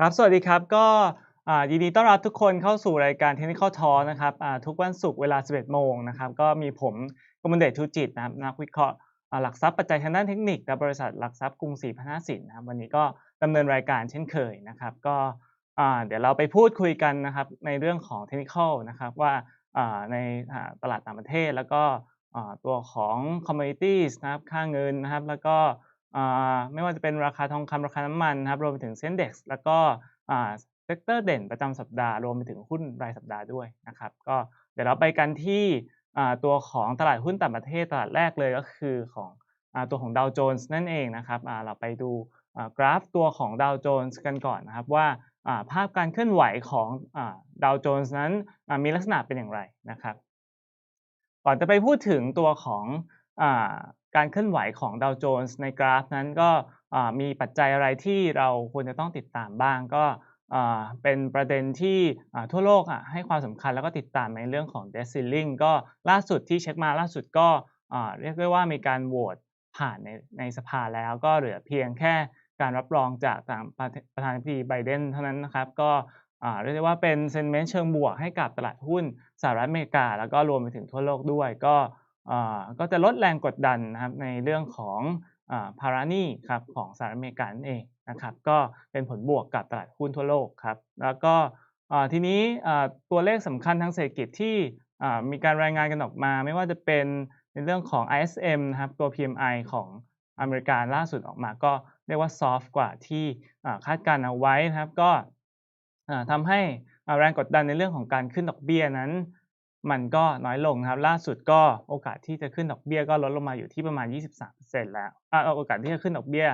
ครับ สวัสดีครับ ก็ยินดีต้อนรับทุกคนเข้าสู่รายการ Technical Talk นะครับทุกวันศุกร์เวลา 11 โมงนะครับ ก็มีผมกมลเดชชูจิตนะครับนักวิเคราะห์หลักทรัพย์ปัจจัยทางด้านเทคนิคและบริษัทหลักทรัพย์กรุงศรีพนาสินนะครับวันนี้ก็ดำเนินรายการเช่นเคยนะครับ ก็เดี๋ยวเราไปพูดคุยกันนะครับในเรื่องของ Technical นะครับว่าในตลาดต่างประเทศแล้วก็ตัวของ Commodities นะครับค่าเงินนะครับ แล้วก็ ไม่ว่าจะเป็นราคาทองคำราคาน้ำมันนะครับรวมไปถึง Sendex แล้วก็เซกเตอร์เด่นประจำสัปดาห์รวมไปถึงหุ้นรายสัปดาห์ด้วยนะครับก็เดี๋ยวเราไปกันที่ตัวของตลาดหุ้นต่างประเทศตลาดแรกเลยก็คือของอตัวของ Dow Jones นั่นเองนะครับเราไปดูกราฟตัวของ Dow Jones กันก่อนนะครับว่าภาพการเคลื่อนไหวของอ่า Dow Jones นั้นมีลักษณะเป็นอย่างไรนะครับก่อนจะไปพูดถึงตัวของ การเคลื่อนไหวของ Dow Jones ในกราฟนั้นก็มีปัจจัยอะไรที่เราควรจะต้องติดตามบ้างก็เป็นประเด็นที่ทั่วโลกให้ความสำคัญแล้วก็ติดตามในเรื่องของ Debt Ceiling ก็ล่าสุดที่เช็คมาล่าสุดก็เรียกได้ว่ามีการโหวตผ่านในในสภาแล้วก็เหลือเพียงแค่การรับรองจากทางประธานาธิบดีไบเดนเท่านั้นนะครับก็เรียกได้ว่าเป็น sentiment เชิงบวกให้กับตลาดหุ้นสหรัฐอเมริกา แล้วก็รวมไปถึงทั่วโลกด้วยก็ ก็จะลดแรงกดดันนะครับในเรื่องของอ่าภาระหนี้ครับของสหรัฐอเมริกานั่นเองนะครับก็เป็นผลบวกกับตลาดหุ้นทั่วโลกครับแล้วก็ทีนี้ตัวเลขสำคัญทางเศรษฐกิจที่มีการรายงานกันออกมา ไม่ว่าจะเป็นในเรื่องของ ISM นะครับตัว PMI ของอเมริกาล่าสุดออกมาก็เรียกว่าซอฟต์กว่าที่คาดการณ์เอาไว้นะครับก็ทำให้แรงกดดันในเรื่องของการขึ้นดอกเบี้ยนั้น มันก็น้อยลงครับ ล่าสุดก็โอกาสที่จะขึ้นดอกเบี้ยก็ลดลงมาอยู่ที่ประมาณ 23%แล้วอ่าโอกาสที่จะขึ้นดอกเบี้ย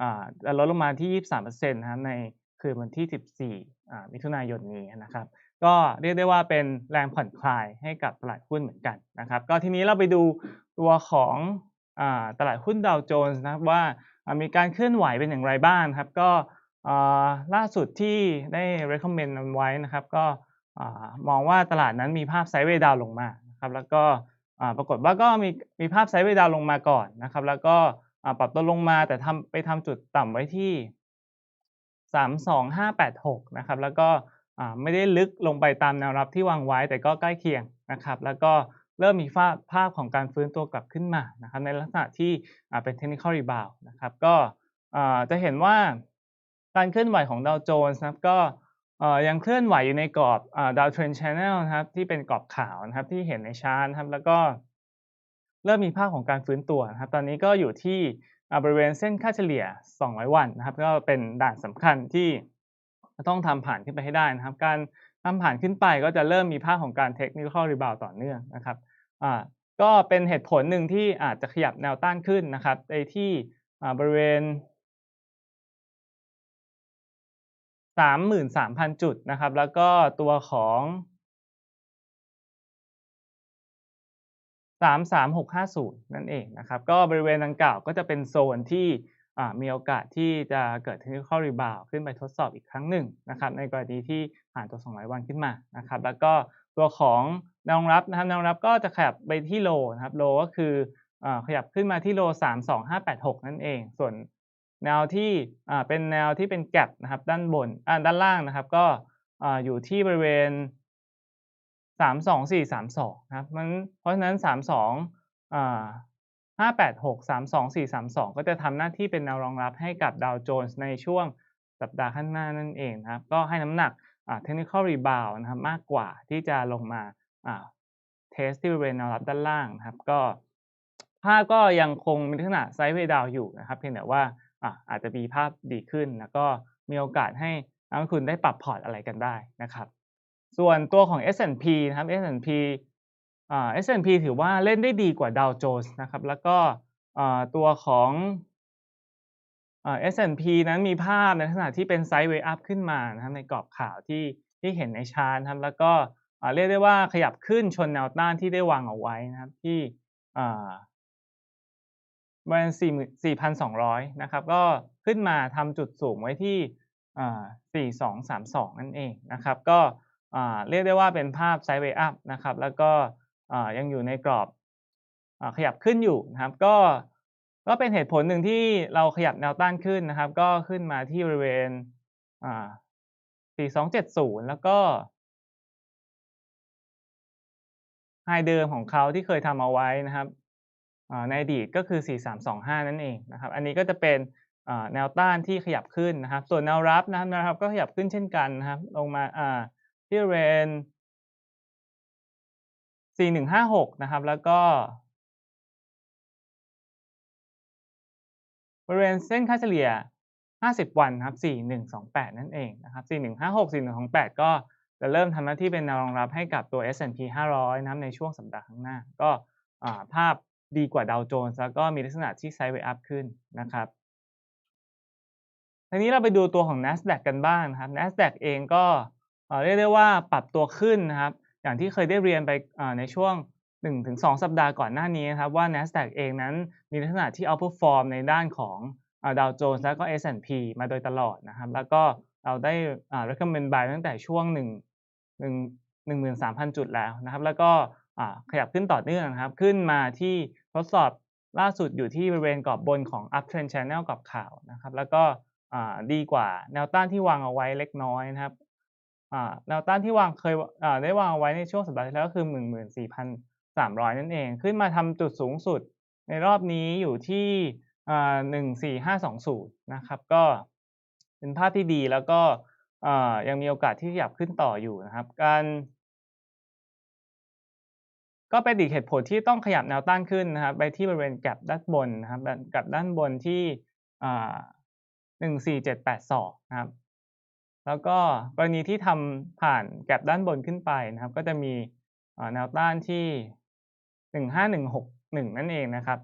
อ่าลดลงมาที่ 23%นะครับในคืนวันที่ 14อ่ามิถุนายนนี้นะครับ ก็เรียกได้ว่าเป็นแรงผ่อนคลายให้กับตลาดหุ้นเหมือนกันนะครับ ก็ทีนี้เราไปดูตัวของอ่าตลาดหุ้นดาวโจนส์นะครับว่ามีการเคลื่อนไหวเป็นอย่างไรบ้างครับ ก็ล่าสุดที่ได้ recommend ไว้นะครับ ก็ มองว่าตลาดนั้นมีภาพไซด์เวดาวลงมานะครับแล้วก็ปรากฏว่าก็มีมีภาพไซด์เวดาวลงมาก่อนนะครับ แล้วก็ปรับตัวลงมาแต่ทำไปทำจุดต่ำไว้ที่ 32586 นะครับ แล้วก็ไม่ได้ลึกลงไปตามแนวรับที่วางไว้แต่ก็ใกล้เคียงนะครับ แล้วก็เริ่มมีภาพภาพของการฟื้นตัวกลับขึ้นมานะครับ ในลักษณะที่เป็น technical rebound นะครับ ก็จะเห็นว่าการเคลื่อนไหวของ Dow Jones นะครับก็ ยังเคลื่อนไหวอยู่ในกรอบอ่า Dow Trend Channel นะครับที่เป็นกรอบขาวนะครับที่เห็นในชาร์ตครับแล้วก็เริ่มมีภาพของการฟื้นตัวนะครับตอนนี้ก็อยู่ที่บริเวณเส้นค่าเฉลี่ย 200 วันนะครับก็เป็นด่านสำคัญที่ต้องทำผ่านขึ้นไปให้ได้นะครับ การทำผ่านขึ้นไปก็จะเริ่มมีภาพของการ technical rebound ต่อเนื่องนะครับก็เป็นเหตุผลหนึ่งที่อาจจะขยับแนวต้านขึ้นนะครับในที่บริเวณ 33,000 จุดนะครับ แล้วก็ตัวของ 33650 นั่นเองนะครับ ก็บริเวณดังกล่าวก็จะเป็นโซนที่มีโอกาสที่จะเกิด technical rebound ขึ้นไปทดสอบอีกครั้งหนึ่งนะครับ ในกรณีที่ผ่านตัว 200 วันขึ้นมานะครับ แล้วก็ตัวของแนวรับนะครับแนวรับก็จะขยับไปที่โลนะครับ โลก็คืออขยับขึ้นมาที่โล 32586 นั่นเอง ส่วน แนวที่เป็นแนวที่เป็นแก็ปนะครับด้านบนด้านล่างนะครับ ก็ออยู่ที่บริเวณ 32432นะครับมันเพราะฉะนั้น 32อ่า586 32432 ก็จะทำหน้าที่เป็นแนวรองรับให้กับ Dow Jones ในช่วงสัปดาห์ข้างหน้านั่นเองนะครับ ก็ให้น้ำหนักอ่า technical rebound นะครับมากกว่าที่จะลงมาเทสที่บริเวณแนวรับด้านล่างนะครับ ก็ภาพก็ยังคงมีลักษณะ sideways down อยู่นะครับ เพียงแต่ว่า อาจจะมีภาพดีขึ้น แล้วก็มีโอกาสให้นักลงทุนได้ปรับพอร์ตอะไรกันได้นะครับ ส่วนตัวของ S&P นะครับ S&P อ่า S&P ถือว่าเล่นได้ดีกว่า Dow Jones นะครับ แล้วก็ตัวของอ่า S&P นั้นมีภาพในลักษณะที่เป็น sideways up ขึ้นมานะครับในกรอบขาวที่ที่เห็นในชาร์ตครับแล้วก็เรียกได้ว่าขยับขึ้นชนแนวต้านที่ได้วางเอาไว้นะครับที่ บริเวณ4 4,200 นะครับ ก็ขึ้นมาทำจุดสูงไว้ที่ 4232 นั่นเองนะครับ ก็เรียกได้ว่าเป็นภาพ sideways up นะครับ แล้วก็ยังอยู่ในกรอบอขยับขึ้นอยู่นะครับ ก็ก็เป็นเหตุผลหนึ่งที่เราขยับแนวต้านขึ้นนะครับ ก็ขึ้นมาที่บริเวณ 4270 แล้วก็ไฮเดิมของเขาที่เคยทำเอาไว้นะครับ ในอดีตก็คือ 4325 นั่นเองนะครับ อันนี้ก็จะเป็นแนวต้านที่ขยับขึ้นนะครับ ส่วนแนวรับนะครับแนวรับก็ขยับขึ้นเช่นกันนะครับ ลงมาที่เรน4156 นะครับ แล้วก็บริเวณเส้นค่าเฉลี่ย 50 วันครับ 4128 นั่นเองนะครับ 4156 4128 ก็จะเริ่มทำหน้าที่เป็นแนวรองรับให้กับตัว S&P 500 นะครับในช่วงสัปดาห์ข้างหน้า ก็ภาพ ดีกว่าดาวโจนส์แล้วก็มีลักษณะที่ไซด์เวย์อัพขึ้นนะครับทีนี้เราไปดูตัวของ NASDAQ กันบ้างนะครับ NASDAQ เองก็เรียกได้ว่าปรับตัวขึ้นนะครับ อย่างที่เคยได้เรียนไปในช่วง 1-2 สัปดาห์ก่อนหน้านี้นะครับว่า NASDAQ เองนั้นมีลักษณะที่ outperform ในด้านของดาวโจนส์แล้วก็ S&P มาโดยตลอดนะครับ แล้วก็เราได้ recommend buy ตั้งแต่ช่วง 1 1 13,000 จุดแล้วนะครับ แล้วก็ ขยับขึ้นต่อเนื่องนะครับ ขึ้นมาที่ทดสอบล่าสุดอยู่ที่บริเวณกรอบบนของ uptrend channel กรอบขาวนะครับ แล้วก็ดีกว่าแนวต้านที่วางเอาไว้เล็กน้อยนะครับแนวต้านที่วางเคยได้วางเอาไว้ในช่วงสัปดาห์ที่แล้วก็คือ 14,300 นั่นเอง ขึ้นมาทำจุดสูงสุด ในรอบนี้อยู่ที่ 14520 นะครับ ก็เป็นภาพที่ดีแล้วก็ยังมีโอกาสที่ขยับขึ้นต่ออยู่นะครับ การ ก็เป็นอีกเหตุผลที่ต้องขยับแนวต้านขึ้นนะครับ ไปที่บริเวณแกลบด้านบนนะครับแกลบด้านบนที่หนึ่งสี่เจ็ดแปดสองนะครับ แล้วก็กรณีที่ทำผ่านแกลบด้านบนขึ้นไปนะครับ ก็จะมีแนวต้านที่หนึ่งห้าหนึ่งหกหนึ่งนั่นเองนะครับ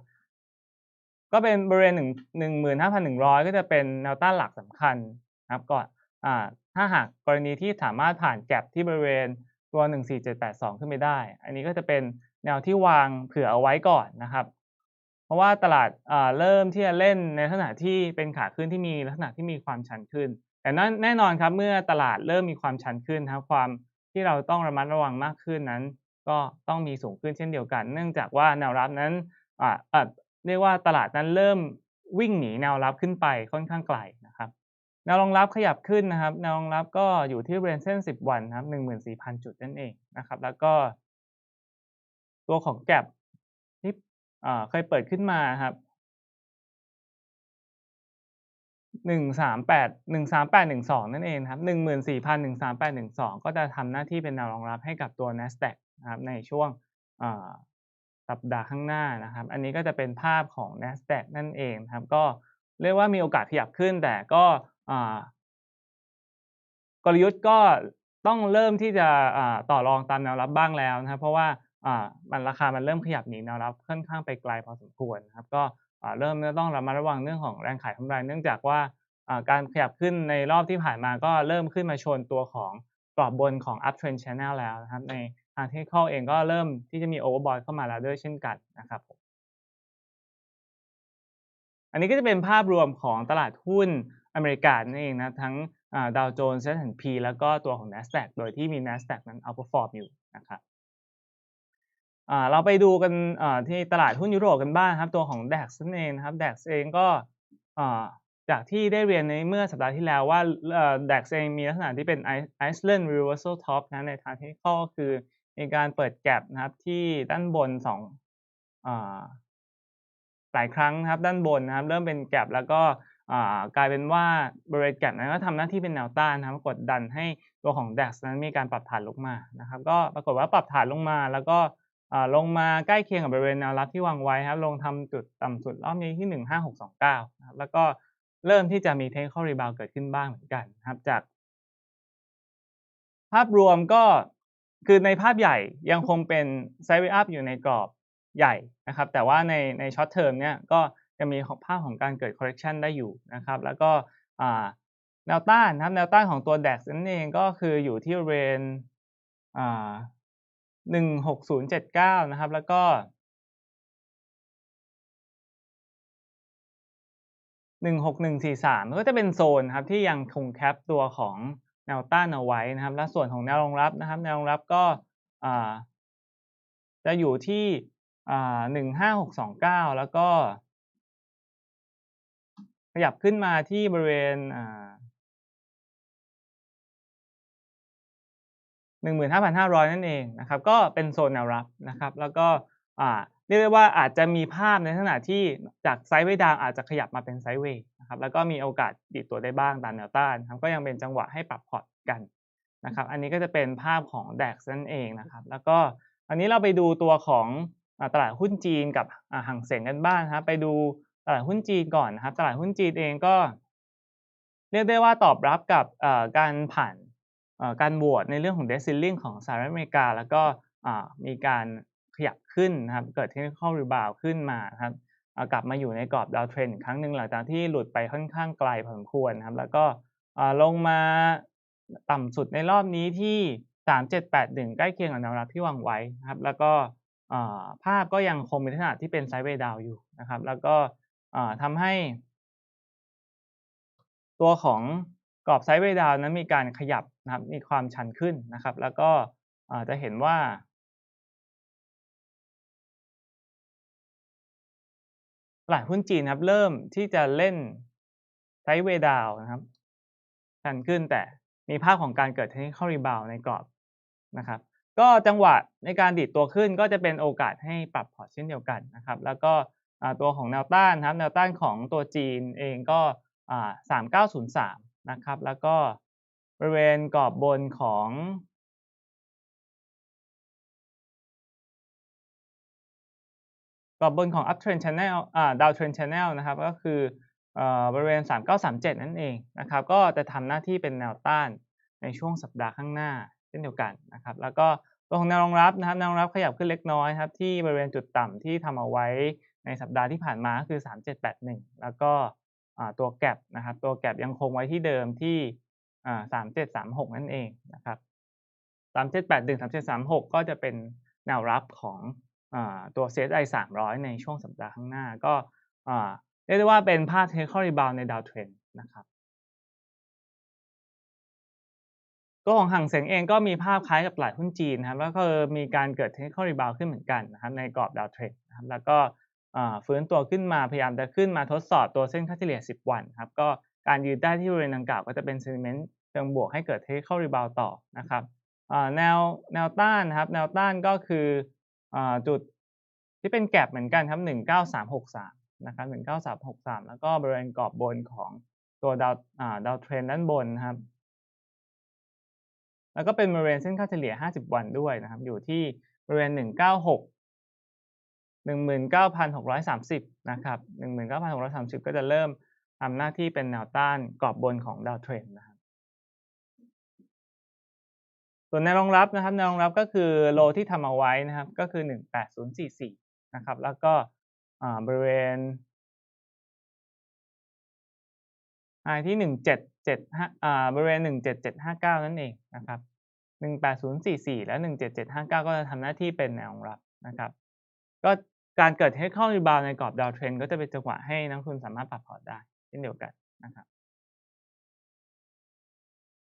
ก็เป็นบริเวณหนึ่งหนึ่งหมื่นห้าพันหนึ่งร้อยก็จะเป็นแนวต้านหลักสำคัญนะครับก่อนถ้าหากกรณีที่สามารถผ่านแกลบที่บริเวณ ตัว 14782 ขึ้นไปได้ อันนี้ก็จะเป็นแนวที่วางเผื่อเอาไว้ก่อนนะครับ เพราะว่าตลาดเริ่มที่จะเล่นในลักษณะที่เป็นขาขึ้นที่มีลักษณะที่มีความชันขึ้น แต่นั้นแน่นอนครับเมื่อตลาดเริ่มมีความชันขึ้นครับความที่เราต้องระมัดระวังมากขึ้นนั้น ก็ต้องมีสูงขึ้นเช่นเดียวกัน เนื่องจากว่าแนวรับนั้นเรียกว่าตลาดนั้นเริ่มวิ่งหนีแนวรับขึ้นไปค่อนข้างไกล แนวรองรับขยับขึ้นนะครับแนวรองรับก็อยู่ที่บริเวณเส้น 10 วันครับ14,000 จุดนั่นเองนะครับ แล้วก็ ตัวของแกลบที่เคยเปิดขึ้นมาครับหนึ่งสามแปดหนึ่งสามแปดหนึ่งสองนั่นเองครับหนึ่งหมื่นสี่พันหนึ่งสามแปดหนึ่งสองก็จะทำหน้าที่เป็นแนวรองรับให้กับตัว NASDAQ นะครับในช่วงสัปดาห์ข้างหน้านะครับ อันนี้ก็จะเป็นภาพของ NASDAQ นั่นเองครับ ก็เรียกว่ามีโอกาสขยับขึ้นแต่ก็ กลยุทธ์ก็ต้องเริ่มที่จะต่อรองตามแนวรับบ้างแล้วนะครับ เพราะว่ามันราคามันเริ่มขยับหนีแนวรับค่อนข้างไปไกลพอสมควรนะครับ ก็เริ่มต้องระมัดระวังเรื่องของแรงขายกำไร เนื่องจากว่าการขยับขึ้นในรอบที่ผ่านมาก็เริ่มขึ้นมาชนตัวของกรอบบนของ uptrend channel แล้วนะครับ ในทางเทคนิคเองก็เริ่มที่จะมี overbought เข้ามาแล้วด้วยเช่นกันนะครับอันนี้ก็จะเป็นภาพรวมของตลาดหุ้น อเมริกานั่นเองนะทั้งดาวโจนส์ S&P แล้วก็ตัวของ NASDAQ โดยที่มี NASDAQ นั้น outperform อยู่นะครับเราไปดูกันที่ตลาดหุ้นยุโรปกันบ้างครับ ตัวของ DAX นั่นเองนะครับ DAX เองก็จากที่ได้เรียนในเมื่อสัปดาห์ที่แล้วว่า DAX เองมีลักษณะที่เป็น Iceland Reversal Top นะในทางเทคนิคคือมีการเปิดแกลบนะครับที่ด้านบนสองหลายครั้งนะครับด้านบนนะครับ เริ่มเป็นแกลบแล้วก็ กลายเป็นว่าบริเวณแกลบนั้นก็ทำหน้าที่เป็นแนวต้านนะครับกดดันให้ตัวของ DAX นั้นมีการปรับฐานลงมานะครับก็ปรากฏว่าปรับฐานลงมาแล้วก็ลงมาใกล้เคียงกับบริเวณแนวรับที่วางไว้ครับลงทำจุดต่ำสุดรอบนี้ที่ 15629นะครับแล้วก็เริ่มที่จะมีเทคนิคอรีบาวเกิดขึ้นบ้างเหมือนกันนะครับจาก ภาพรวมก็คือในภาพใหญ่ยังคงเป็นไซด์เวอัพอยู่ในกรอบใหญ่นะครับแต่ว่าในในช็อตเทอมเนี่ยก็ จะมีภาพของการเกิด correction ได้อยู่นะครับ แล้วก็แนวต้านนะครับแนวต้านของตัว DAX นั่นเองก็คืออยู่ที่บริเวณหนึ่งหกศูนย์เจ็ดเก้านะครับ แล้วก็หนึ่งหกหนึ่งสี่สามก็จะเป็นโซนครับที่ยังคงแคปตัวของแนวต้านเอาไว้นะครับ และส่วนของแนวรองรับนะครับ แนวรองรับก็จะอยู่ที่หนึ่งห้าหกสองเก้าแล้วก็ ขยับขึ้นมาที่บริเวณ15,500นั่นเองนะครับ ก็เป็นโซนแนวรับนะครับ แล้วก็อ่าเรียกได้ว่าอาจจะมีภาพในลักษณะที่จากไซด์เวดาวอาจจะขยับมาเป็นไซด์เวย์นะครับ แล้วก็มีโอกาสดีดตัวได้บ้างตามแนวต้านครับก็ยังเป็นจังหวะให้ปรับพอร์ตกันนะครับ อันนี้ก็จะเป็นภาพของ DAX นั่นเองนะครับ แล้วก็อันนี้เราไปดูตัวของตลาดหุ้นจีนกับห่างเส็งกันบ้างนะครับ ไปดู ตลาดหุ้นจีนก่อนนะครับ ตลาดหุ้นจีนเองก็ เรียกได้ว่าตอบรับกับการผ่านการโหวตในเรื่องของ debt ceiling ของสหรัฐอเมริกา แล้วก็มีการขยับขึ้นนะครับ เกิด technical rebound ขึ้นมาครับกลับมาอยู่ในกรอบ down trend อีกครั้งหนึ่งหลังจากที่หลุดไปค่อนข้างไกลพอสมควรครับ แล้วก็ลงมาต่ำสุดในรอบนี้ที่ 3781 ใกล้เคียงกับแนวรับที่วางไว้นะครับ แล้วก็ภาพก็ยังคงเป็นลักษณะที่เป็น sideways down อยู่นะครับ แล้วก็ ทำให้ ตัวของกรอบไซด์เวดาวนั้นมีการขยับนะครับมีความชันขึ้นนะครับ แล้วก็จะเห็นว่า ตลาดหุ้นจีนครับ เริ่มที่จะเล่นไซด์เวดาวนะครับ ชันขึ้นแต่มีภาพของการเกิด technical rebound ในกรอบนะครับ ก็จังหวะในการดีดตัวขึ้นก็จะเป็นโอกาสให้ปรับพอร์ตเช่นเดียวกันนะครับ แล้วก็ ตัวของแนวต้านครับแนวต้านของตัวจีนเองก็ 3903 นะครับ แล้วก็บริเวณกรอบบนของกรอบบนของ uptrend channel อ่า downtrend channel นะครับ ก็คืออบริเวณ 3937 นั่นเองนะครับ ก็จะทำหน้าที่เป็นแนวต้านในช่วงสัปดาห์ข้างหน้าเช่นเดียวกันนะครับ แล้วก็ตัวของแนวรองรับนะครับ แนวรองรับขยับขึ้นเล็กน้อยครับ ที่บริเวณจุดต่ำที่ทำเอาไว้ ในสัปดาห์ที่ผ่านมาก็คือ 3781 แล้วก็ตัว gap นะครับ ตัว gap ยังคงไว้ที่เดิมที่อ่า3736 นั่นเองนะครับ 3781 3736 ก็จะเป็นแนวรับของอตัว CSI 300 ในช่วงสัปดาห์ข้างหน้า ก็เรียกได้ว่าเป็นภาพ technical rebound ใน downtrend นะครับตัวของหั่งเส็งเองก็มีภาพคล้ายกับตลาดหุ้นจีนนะครับก็คือมีการเกิด technical rebound ขึ้นเหมือนกันนะครับในกรอบ downtrend นะครับแล้วก็ ฟื้นตัวขึ้นมาพยายามจะขึ้นมาทดสอบตัวเส้นค่าเฉลี่ย 10 วันครับก็การยืนได้ที่บริเวณดังกล่าวก็จะเป็น sentiment เชิงบวกให้เกิด technical rebound ต่อนะครับแนวแนวต้านครับแนวต้านก็คืออจุดที่เป็น gap เหมือนกันครับ 19363 นะครับ 19363 แล้วก็บริเวณกรอบบนของตัวดาวอ่า downtrend ด้านบนครับ แล้วก็เป็นบริเวณเส้นค่าเฉลี่ย 50 วันด้วยนะครับ อยู่ที่บริเวณ 196 19,630 นะครับ 19,630 ก็จะเริ่มทำหน้าที่เป็นแนวต้านกรอบบนของ downtrend นะครับ ส่วนแนวรองรับนะครับแนวรองรับก็คือโลที่ทำเอาไว้นะครับ ก็คือ 18044 นะครับ แล้วก็อ่าบริเวณ high ที่ 1775อ่าบริเวณ 17759 นั่นเองนะครับ 18044 และ 17759 ก็จะทำหน้าที่เป็นแนวรองรับนะครับก็ การเกิด technical rebound ในกรอบ downtrend ก็จะเป็นจังหวะให้นักลงทุนสามารถปรับพอร์ตได้เช่นเดียวกันนะครับ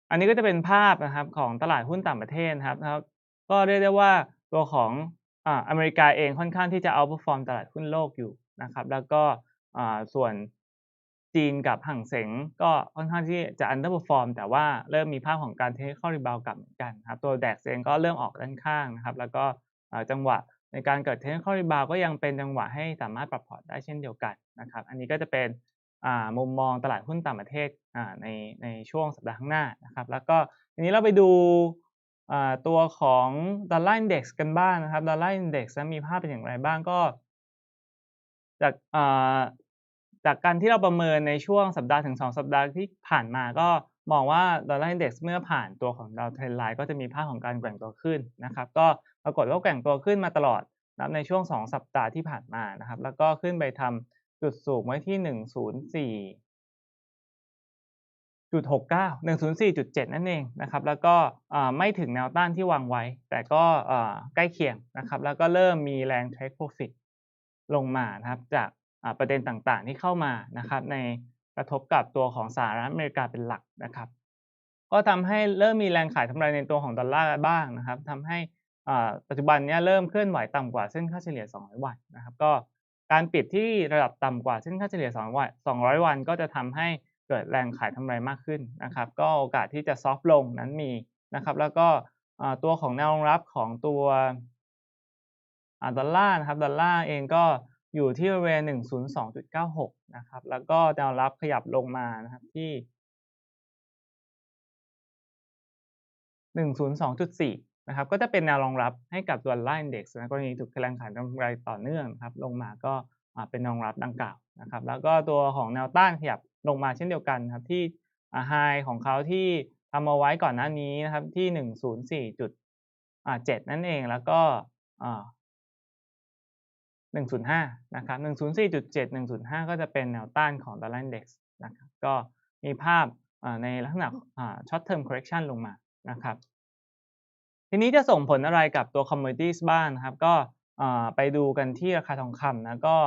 อันนี้ก็จะเป็นภาพนะครับของตลาดหุ้นต่างประเทศครับนะครับ ก็เรียกได้ว่าตัวของออเมริกาเองค่อนข้างที่จะ outperform ตลาดหุ้นโลกอยู่นะครับ แล้วก็ส่วนจีนกับหั่งเสงก็ค่อนข้างที่จะ underperform แต่ว่าเริ่มมีภาพของการ technical rebound กลับเหมือนกันครับ ตัว DAX เองก็เริ่มออกด้านข้างนะครับ แล้วก็จังหวะ ในการเกิด technical rebound ก็ยังเป็นจังหวะให้สามารถปรับพอร์ตได้เช่นเดียวกันนะครับ อันนี้ก็จะเป็นมุมมองตลาดหุ้นต่างประเทศในในช่วงสัปดาห์ข้างหน้านะครับ แล้วก็ทีนี้เราไปดูตัวของดอลลาร์อินเด็กซ์กันบ้างนะครับดอลลาร์อินเด็กซ์มีภาพเป็นอย่างไรบ้างก็ จากจากการที่เราประเมินในช่วงสัปดาห์ถึง 2 สัปดาห์ที่ผ่านมาก็ มองว่าดอลลาร์อินเด็กซ์เมื่อผ่านตัวของ downtrend line ก็จะมีภาพของการแกว่งตัวขึ้นนะครับก็ปรากฏว่าแกว่งตัวขึ้นมาตลอดนะครับในช่วง 2 สัปดาห์ที่ผ่านมานะครับแล้วก็ขึ้นไปทำจุดสูงไว้ที่ 104จุด69 104.7นั่นเองนะครับ แล้วก็ไม่ถึงแนวต้านที่วางไว้ แต่ก็ใกล้เคียงนะครับ แล้วก็เริ่มมีแรง take profit ลงมานะครับ จากประเด็นต่างๆที่เข้ามานะครับ ใน กระทบกับตัวของสหรัฐอเมริกาเป็นหลักนะครับ ก็ทำให้เริ่มมีแรงขายทำไรในตัวของดอลลาร์บ้างนะครับทำให้อ่าปัจจุบันนี้เริ่มเคลื่อนไหวต่ำกว่าเส้นค่าเฉลี่ย 200 วันนะครับ ก็การปิดที่ระดับต่ำกว่าเส้นค่าเฉลี่ย 200 วัน 200 วัน ก็จะทำให้เกิดแรงขายทำไรมากขึ้นนะครับ ก็โอกาสที่จะซอฟลงนั้นมีนะครับ แล้วก็ตัวของแนวรองรับของตัวอดอลลาร์นะครับ ดอลลาร์เองก็ อยู่ที่บริเวณ102.96 นะครับ แล้วก็แนวรับขยับลงมานะครับที่ 102.4 นะครับ ก็จะเป็นแนวรองรับให้กับตัวดอลลาร์อินเด็กซ์นะกรณีถูกแรงขายกำไรต่อเนื่องครับ ลงมาก็เป็นแนวรองรับดังกล่าวนะครับ แล้วก็ตัวของแนวต้านขยับลงมาเช่นเดียวกันครับที่ไฮของเขาที่ทำเอาไว้ก่อนหน้านี้นะครับที่ 104.7 นั่นเองแล้วก็ 105 นะครับ 104.7 105 ก็จะเป็นแนวต้านของดอลลาร์อินเด็กซ์นะครับ ก็มีภาพในลักษณะอ่า short term correction ลงมา นะครับ ทีนี้จะส่งผลอะไรกับตัว commodities บ้างนะครับ ก็ไปดูกันที่ราคาทองคำนะ ก็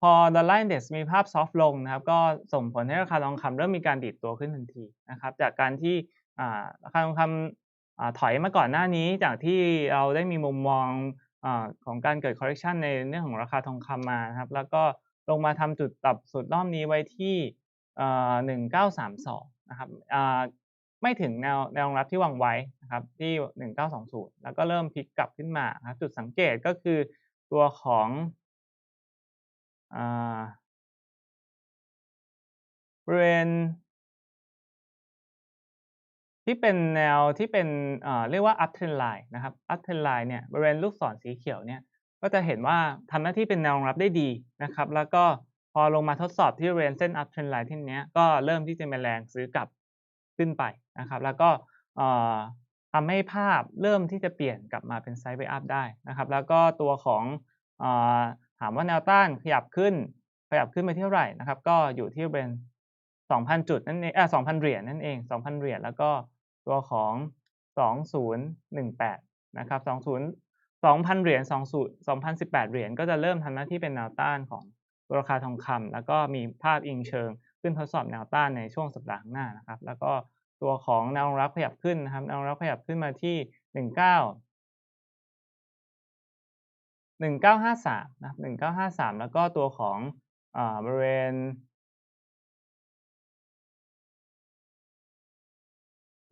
พอดอลลาร์อินเด็กซ์มีภาพซอฟต์ลงนะครับ ก็ส่งผลให้ราคาทองคำเริ่มมีการดีดตัวขึ้นทันทีนะครับ จากการที่ราคาทองคำถอยมาก่อนหน้านี้จากที่เราได้มีมุมมอง ของการเกิด correction ในเรื่องของราคาทองคำมานะครับ แล้วก็ลงมาทำจุดต่ำสุดรอบนี้ไว้ที่ 1932 นะครับไม่ถึงแนวแนวรองรับที่วางไว้นะครับที่ 1920 แล้วก็เริ่มพลิกกลับขึ้นมานะครับจุดสังเกตก็คือตัวของอบริเวณ ที่เป็นแนวที่เป็นเรียกว่า up trend line นะครับ up trend line เนี่ยบริเวณลูกศรสีเขียวเนี่ยก็จะเห็นว่าทำหน้าที่เป็นแนวรองรับได้ดีนะครับ แล้วก็พอลงมาทดสอบที่บริเวณเส้น up trend line ที่เนี้ยก็เริ่มที่จะมีแรงซื้อกลับขึ้นไปนะครับ แล้วก็ทำให้ภาพเริ่มที่จะเปลี่ยนกลับมาเป็น sideway up ได้นะครับ แล้วก็ตัวของอถามว่าแนวต้านขยับขึ้น ขยับขึ้นไปเท่าไหร่นะครับ ก็อยู่ที่บริเวณ2,000 จุดนั่นเองอ่า2,000 เหรียญนั่นเอง 2,000 เหรียญแล้วก็ ตัวของ 2018 นะครับ 20 2,000 เหรียญ20 2,018 เหรียญก็จะเริ่มทำหน้าที่เป็นแนวต้านของราคาทองคำแล้วก็มีภาพอิงเชิง ขึ้นทดสอบแนวต้านในช่วงสัปดาห์หน้านะครับ แล้วก็ตัวของแนวรองรับขยับขึ้นนะครับแนวรองรับขยับขึ้นมาที่ 19 1953 นะครับ 1953 แล้วก็ตัวของอ่าบริเวณ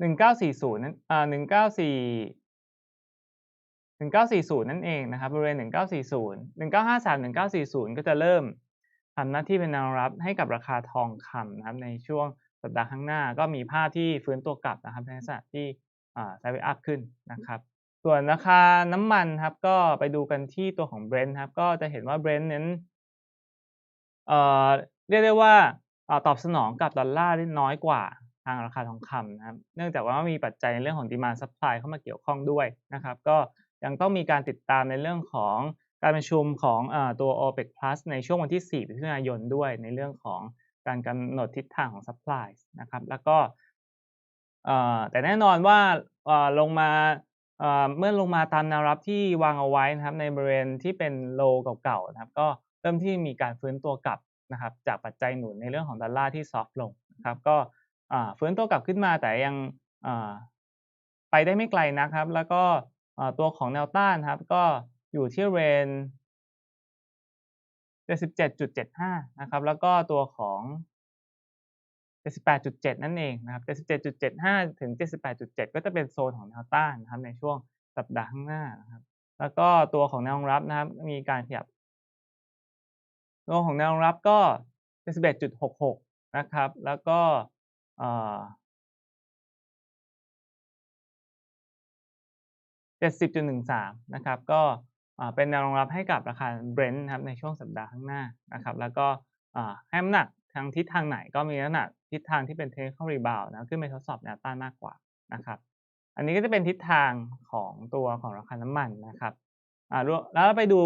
1940นั้นอ่า194 1940นั่นเองนะครับบริเวณ1940 1953 1940ก็จะเริ่มทำหน้าที่เป็นแนวรับให้กับราคาทองคำนะครับในช่วงสัปดาห์ข้างหน้าก็มีภาพที่ฟื้นตัวกลับนะครับในลักษณะที่อ่า sideway up ขึ้นนะครับ ส่วนราคาน้ำมันครับก็ไปดูกันที่ตัวของ Brent ครับก็จะเห็นว่า Brent นั้นเอ่อเรียกได้ว่าอ่าตอบสนองกับดอลลาร์ได้น้อยกว่า ทางราคาทองคำนะครับ เนื่องจากว่ามีปัจจัยในเรื่องของ demand supply เข้ามาเกี่ยวข้องด้วยนะครับ ก็ยังต้องมีการติดตามในเรื่องของการประชุมของอตัว OPEC Plus ในช่วงวันที่4มิถุนายนด้วยในเรื่องของการกำหนดทิศทางของ supply นะครับ แล้วก็แต่แน่นอนว่าลงมาเมื่อลงมาตามแนวรับที่วางเอาไว้นะครับในบริเวณที่เป็น low เก่าๆนะครับ ก็เริ่มที่มีการฟื้นตัวกลับนะครับ จากปัจจัยหนุนในเรื่องของดอลลาร์ที่ซอฟต์ลงนะครับ ก็ ฟื้นตัวกลับขึ้นมาแต่ยังไปได้ไม่ไกลนักครับ แล้วก็ตัวของแนวต้านครับ ก็อยู่ที่บริเวณ77.75 นะครับ แล้วก็ตัวของ78.7 นั่นเองนะครับ77.75 ถึง 78.7 ก็จะเป็นโซนของแนวต้านนะครับในช่วงสัปดาห์ข้างหน้านะครับ แล้วก็ตัวของแนวรองรับนะครับ มีการขยับตัวของแนวรองรับก็ 71.66 นะครับ แล้วก็ อ่า70.13นะครับ ก็เป็นแนวรองรับให้กับราคา Brent นะครับในช่วงสัปดาห์ข้างหน้านะครับ แล้วก็ให้น้ำหนักทางทิศทางไหนก็มีลักษณะทิศทางที่เป็น technical rebound นะขึ้นไปทดสอบแนวต้านมากกว่านะครับ อันนี้ก็จะเป็นทิศทางของตัวของราคาน้ำมันนะครับแล้วไปดู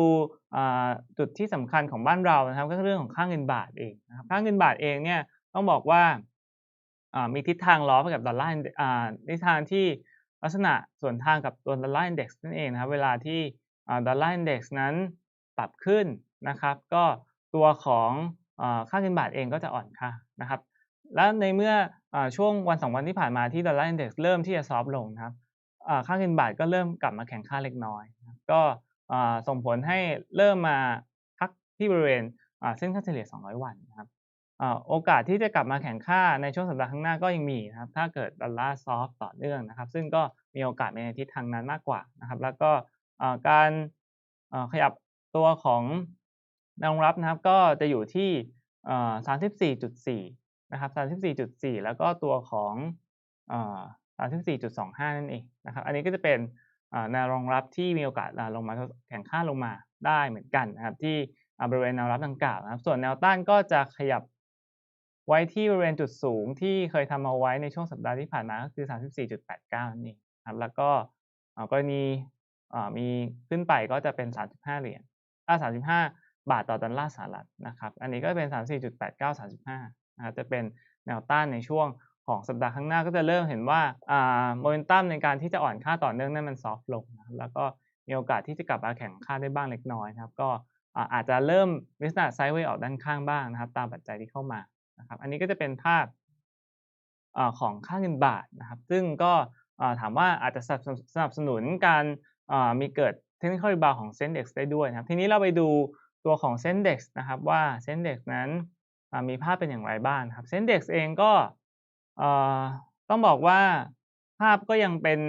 จุดที่สำคัญของบ้านเรานะครับ ก็คือเรื่องของค่าเงินบาทเองนะครับค่าเงินบาทเองเนี่ยต้องบอกว่า มีทิศทางล้อไปกับดอลลาร์อ่าทิศทางที่ลักษณะส่วนทางกับตัวดอลลาร์อินเด็กซ์นั่นเองนะครับเวลาที่อดอลลาร์อินเด็กซ์นั้นปรับขึ้นนะครับ ก็ตัวของอค่าเงินบาทเองก็จะอ่อนค่านะครับ แล้วในเมื่ออช่วงวัน2วันที่ผ่านมาที่ดอลลาร์อินเด็กซ์เริ่มที่จะซอฟลงนะครับค่าเงินบาทก็เริ่มกลับมาแข็งค่าเล็กน้อย ก็ส่งผลให้เริ่มมาพักที่บริเวณเส้นค่าเฉลี่ย 200 วันนะครับ โอกาสที่จะกลับมาแข็งค่าในช่วงสัปดาห์ข้างหน้าก็ยังมีนะครับถ้าเกิดดอลลาร์ซอฟต์ต่อเนื่องนะครับ ซึ่งก็มีโอกาสในทิศทางนั้นมากกว่านะครับ แล้วก็การขยับตัวของแนวรับนะครับก็จะอยู่ที่ 34.4 นะครับ 34.4 แล้วก็ตัวของ34.25 นั่นเองนะครับ อันนี้ก็จะเป็นแนวรองรับที่มีโอกาสลงมาแข่งข้าลงมาได้เหมือนกันนะครับ ที่บริเวณแนวรับดังกล่าวนะครับ ส่วนแนวต้านก็จะขยับ ไว้ที่บริเวณจุดสูงที่เคยทำเอาไว้ในช่วงสัปดาห์ที่ผ่านมาก็คือ 34.89นั่ครับ แล้วก็กรณีอ่มีขึ้นไปก็จะเป็น 35 เหรียญอ่า35 บาทต่อดอลลาร์สหรัฐนะครับ อันนี้ก็เป็น 34.89 35นะครับจะเป็นแนวต้านในช่วงของสัปดาห์ข้างหน้าก็จะเริ่มเห็นว่าโมเมนตัมในการที่จะอ่อนค่าต่อเนื่องนั้นมันซอฟต์ลงนะครับแล้วก็มีโอกาสที่จะกลับมาแข่งค่าได้บ้างเล็กน้อยนะครับ ก็อาอาจจะเริ่มลักษณะไซด์เวย์ออกด้านข้างบ้างนะครับ ตามปัจจัยที่เข้ามา นะครับ อันนี้ก็จะเป็นภาพของค่าเงินบาทนะครับ ซึ่งก็ถามว่าอาจจะสนับสนุนการมีเกิด technical rebound ของ Sendex ได้ด้วยนะครับ ทีนี้เราไปดูตัวของ Sendex นะครับว่า Sendex นั้นมีภาพเป็นอย่างไรบ้างครับ Sendex เองก็ต้องบอกว่าภาพก็ยังเป็น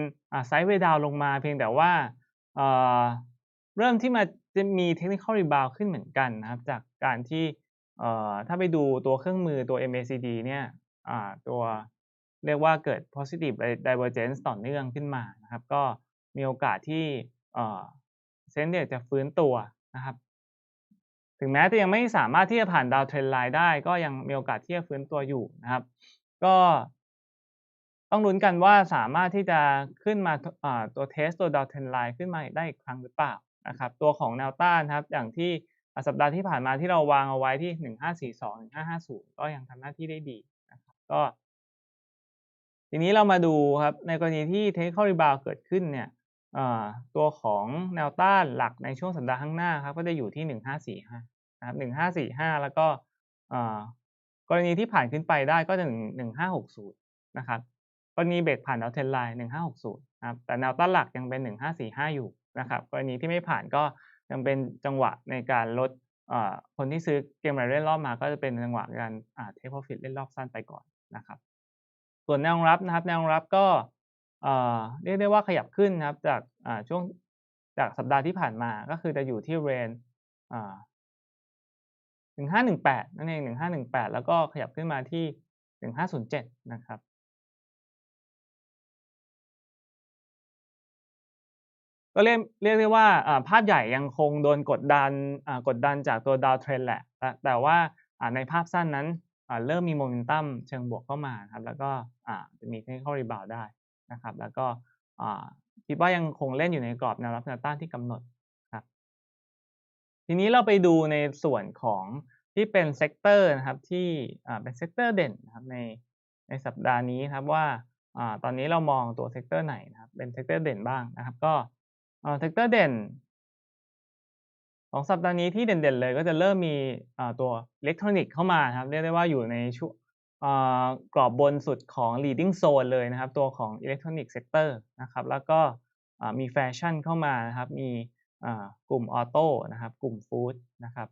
ไซด์เวดาวลงมาเพียงแต่ว่าเเริ่มที่มาจะมี technical rebound ขึ้นเหมือนกันนะครับ จากการที่ ถ้าไปดูตัวเครื่องมือตัว MACD เนี่ยตัวเรียกว่าเกิด positive divergence ต่อเนื่องขึ้นมานะครับ ก็มีโอกาสที่เอ่อ Sendex จะฟื้นตัวนะครับ ถึงแม้จะยังไม่สามารถที่จะผ่านดาวเทรนไลน์ได้ ก็ยังมีโอกาสที่จะฟื้นตัวอยู่นะครับ ก็ต้องลุ้นกันว่าสามารถที่จะขึ้นมาตัวเทสตัวดาวเทรนไลน์ขึ้นมาได้อีกครั้งหรือเปล่านะครับ ตัวของแนวต้านครับ อย่างที่ สัปดาห์ที่ผ่านมาที่เราวางเอาไว้ที่ 1542 1550 ก็ยังทำหน้าที่ได้ดีนะครับก็ ทีนี้เรามาดูครับ ในกรณีที่ technical rebound เกิดขึ้นเนี่ยตัวของแนวต้านหลักในช่วงสัปดาห์ข้างหน้าครับก็จะอยู่ที่ 1545นะครับ1545 แล้วก็กรณีที่ผ่านขึ้นไปได้ก็จะ 1560 นะครับกรณีเบรกผ่านดาวเทนไลน์ 1560 นะครับแต่แนวต้านหลักยังเป็น 1545 อยู่นะครับกรณีที่ไม่ผ่านก็ ยังเป็นจังหวะในการลดคนที่ซื้อเก็งกำไรเล่นรอบมาก็จะเป็นจังหวะการอ่า take profit เล่นรอบสั้นไปก่อนนะครับ ส่วนแนวรับนะครับแนวรับก็เรียกได้ว่าขยับขึ้นนะครับจากช่วงจากสัปดาห์ที่ผ่านมาก็คือจะอยู่ที่ range อ่า1518นั่นเอง1518แล้วก็ขยับขึ้นมาที่1507นะครับ ก็เรียกเรียกได้ว่าภาพใหญ่ยังคงโดนกดดันกดดันจากตัว downtrend แหละ แต่ว่าในภาพสั้นนั้นเริ่มมีโมเมนตัมเชิงบวกเข้ามาครับแล้วก็จะมี technical rebound ได้นะครับ แล้วก็อ่าคิดว่ายังคงเล่นอยู่ในกรอบแนวรับแนวต้านที่กำหนดครับทีนี้เราไปดูในส่วนของที่เป็นเซกเตอร์นะครับที่เป็นเซกเตอร์เด่นนะครับในในสัปดาห์นี้ครับว่าอตอนนี้เรามองตัวเซกเตอร์ไหนนะครับเป็นเซกเตอร์เด่นบ้างนะครับ ก็ อ่อเซกเตอร์เด่นของสัปดาห์นี้ที่เด่นๆเลยก็จะเริ่มมีตัวอิเล็กทรอนิกส์เข้ามาครับเรียกได้ว่าอยู่ในช่วงกรอบบนสุดของ leading zone เลยนะครับ ตัวของอิเล็กทรอนิกส์เซกเตอร์นะครับ แล้วก็มีแฟชั่นเข้ามานะครับ มีกลุ่มออโต้นะครับ กลุ่มฟู้ดนะครับ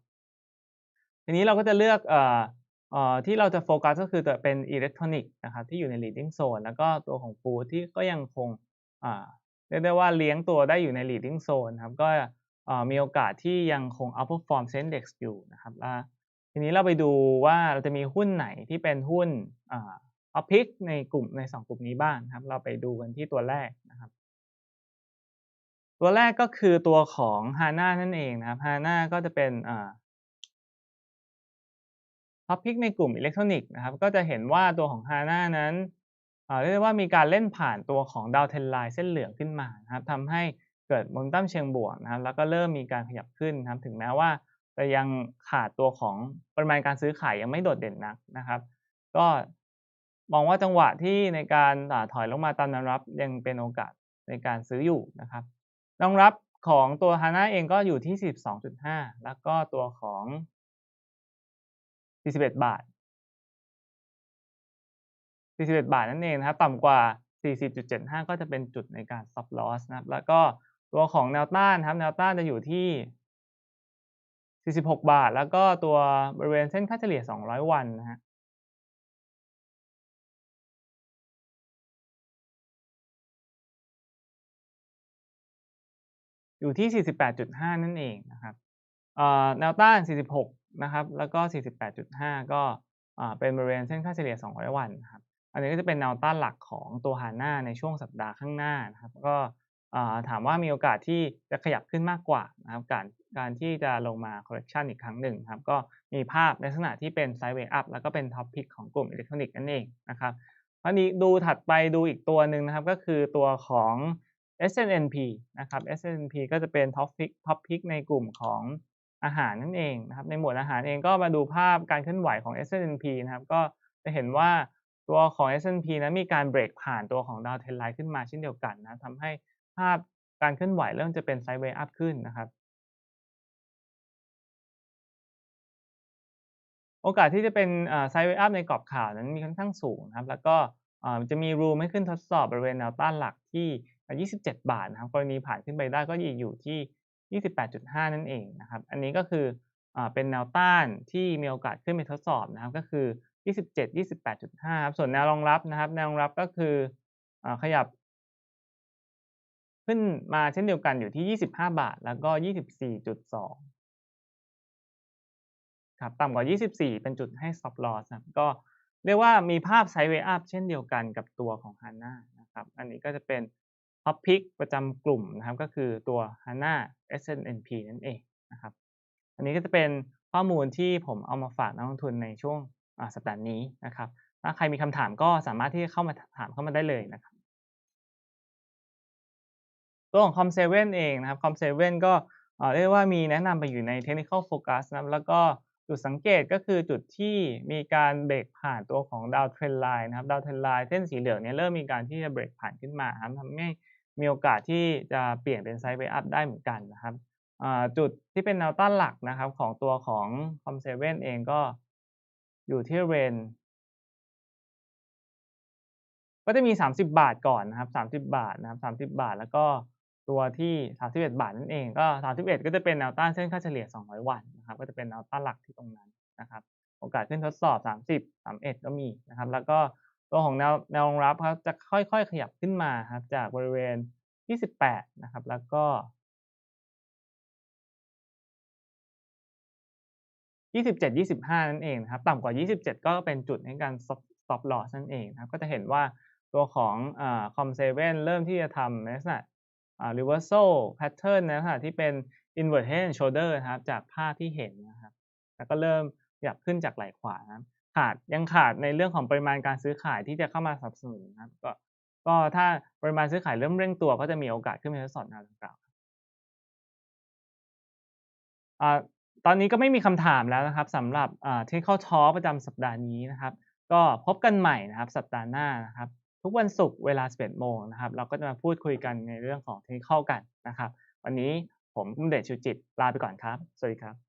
ทีนี้เราก็จะเลือกออที่เราจะโฟกัสก็คือตัวเป็นอิเล็กทรอนิกส์นะครับที่อยู่ใน leading zone แล้วก็ตัวของฟู้ดที่ก็ยังคง เรียกได้ว่าเลี้ยงตัวได้อยู่ใน leading zone ครับก็มีโอกาสที่ยังคง outperform Sendex อยู่นะครับทีนี้เราไปดูว่าเราจะมีหุ้นไหนที่เป็นหุ้นอ่า top pick ในกลุ่มใน 2 กลุ่มนี้บ้างครับ เราไปดูกันที่ตัวแรกนะครับ ตัวแรกก็คือตัวของ HANA นั่นเองนะครับ HANA ก็จะเป็นอ่า top pick ในกลุ่มอิเล็กทรอนิกส์นะครับ ก็จะเห็นว่าตัวของ HANA นั้น เรียกได้ว่ามีการเล่นผ่านตัวของดาวเทนไลน์เส้นเหลืองขึ้นมานะครับทำให้เกิดโมเมนตัมเชิงบวกนะครับ แล้วก็เริ่มมีการขยับขึ้นนะครับ ถึงแม้ว่าจะยังขาดตัวของปริมาณการซื้อขายยังไม่โดดเด่นนักนะครับ ก็มองว่าจังหวะที่ในการถอยลงมาตามแนวรับยังเป็นโอกาสในการซื้ออยู่นะครับแนวรับของตัว HANA เองก็อยู่ที่ 12.5 แล้วก็ตัวของ 41 บาท 41 บาทนั่นเองนะครับต่ำกว่า 40.75 ก็จะเป็นจุดในการ stop loss นะครับ แล้วก็ตัวของแนวต้านครับ แนวต้านจะอยู่ที่ 46 บาท แล้วก็ตัวบริเวณเส้นค่าเฉลี่ย 200 วันนะครับอยู่ที่ 48.5 นั่นเองนะครับแนวต้าน 46 นะครับ แล้วก็ 48.5 ก็เป็นบริเวณเส้นค่าเฉลี่ย 200 วันนะครับ อันนี้ก็จะเป็นแนวต้านหลักของตัว HANA ในช่วงสัปดาห์ข้างหน้านะครับ ก็ถามว่ามีโอกาสที่จะขยับขึ้นมากกว่านะครับการการที่จะลงมา correction อีกครั้งหนึ่งครับก็มีภาพในลักษณะที่เป็น sideways up แล้วก็เป็น top pick ของกลุ่มอิเล็กทรอนิกส์นั่นเองนะครับคราวนี้ดูถัดไปดูอีกตัวหนึ่งนะครับก็คือตัวของ S&P นะครับ S&P ก็จะเป็น top pick top pick ในกลุ่มของอาหารนั่นเองนะครับในหมวดอาหารเองก็มาดูภาพการเคลื่อนไหวของ S&P นะครับก็จะเห็นว่า ตัวของ S&P นั้นมีการเบรกผ่านตัวของดาวเทนไลน์ขึ้นมาเช่นเดียวกันนะทำให้ภาพการเคลื่อนไหวเริ่มจะเป็น sideways up ขึ้นนะครับโอกาสที่จะเป็นอ่า sideways up ในกรอบข่าวนั้นมีค่อนข้างสูงนะครับ แล้วก็จะมี room ให้ขึ้นทดสอบบริเวณแนวต้านหลักที่ 27 บาทนะครับ กรณีผ่านขึ้นไปได้ก็จะอยู่ที่ 28.5 นั่นเองนะครับ อันนี้ก็คืออเป็นแนวต้านที่มีโอกาสขึ้นไปทดสอบนะครับ ก็คือ 27 28.5ครับส่วนแนวรองรับนะครับ แนวรองรับก็คืออขยับ ขึ้นมาเช่นเดียวกันอยู่ที่ 25 บาท แล้วก็ 24.2 ครับต่ำกว่า 24 เป็นจุดให้ stop loss ครับก็เรียกว่ามีภาพ sideway up เช่นเดียวกันกับตัวของ HANA นะครับ อันนี้ก็จะเป็น top pick ประจำกลุ่มนะครับ ก็คือตัว HANA S&P นั่นเองนะครับ อันนี้ก็จะเป็นข้อมูลที่ผมเอามาฝากนักลงทุนในช่วง สัปดาห์นี้นะครับถ้าใครมีคำถามก็สามารถที่จะเข้ามาถามเข้ามาได้เลยนะครับตัวของ Com7 เองนะครับ Com7 ก็อ่าเรียกว่ามีแนะนำไปอยู่ใน Technical Focus นะครับแล้วก็จุดสังเกตก็คือจุดที่มีการเบรกผ่านตัวของ Downtrend Line นะครับ Downtrend Line เส้นสีเหลืองเนี่ยเริ่มมีการที่จะเบรกผ่านขึ้นมาครับทำให้มีโอกาสที่จะเปลี่ยนเป็น Sideways Up ได้เหมือนกันนะครับอ่าจุดที่เป็นแนวต้านหลักนะครับของตัวของ Com7 เองก็ อยู่ที่บริเวณก็จะมี 30 บาทก่อนนะครับ30 บาทนะครับ30 บาท แล้วก็ตัวที่ 31 บาทนั่นเอง ก็ 31 ก็จะเป็นแนวต้านเส้นค่าเฉลี่ย 200 วันนะครับ ก็จะเป็นแนวต้านหลักที่ตรงนั้นนะครับ โอกาสขึ้นทดสอบ 30 31 ก็มีนะครับ แล้วก็ตัวของแนวแนวรองรับครับจะค่อยๆ ขยับขึ้นมาครับจากบริเวณ 28 นะครับ แล้วก็ 27 25 นั่นเองนะครับต่ำกว่า 27 ก็เป็นจุดในการ stop loss นั่นเองนะครับก็จะเห็นว่าตัวของอ่า Com7 เริ่มที่จะทำในลักษณะ reversal pattern ในลักษณะที่เป็น invert head and shoulder นะครับจากภาพที่เห็นนะครับแล้วก็เริ่มขยับขึ้นจากไหล่ขวานะขาดยังขาดในเรื่องของปริมาณการซื้อขายที่จะเข้ามาสนับสนุนนะครับก็ก็ถ้าปริมาณซื้อขายเริ่มเร่งตัวก็จะมีโอกาสขึ้นไปทดสอบแนวดังกล่าว อ่าตอนนี้ก็ไม่มีคำถามแล้วนะครับสำหรับอ่า Technical Talk ประจำสัปดาห์นี้นะครับ ก็พบกันใหม่นะครับสัปดาห์หน้านะครับ ทุกวันศุกร์เวลา 11 โมงนะครับ เราก็จะมาพูดคุยกันในเรื่องของเทคเข้ากันนะครับ วันนี้ผมเดชชูจิตลาไปก่อนครับ สวัสดีครับ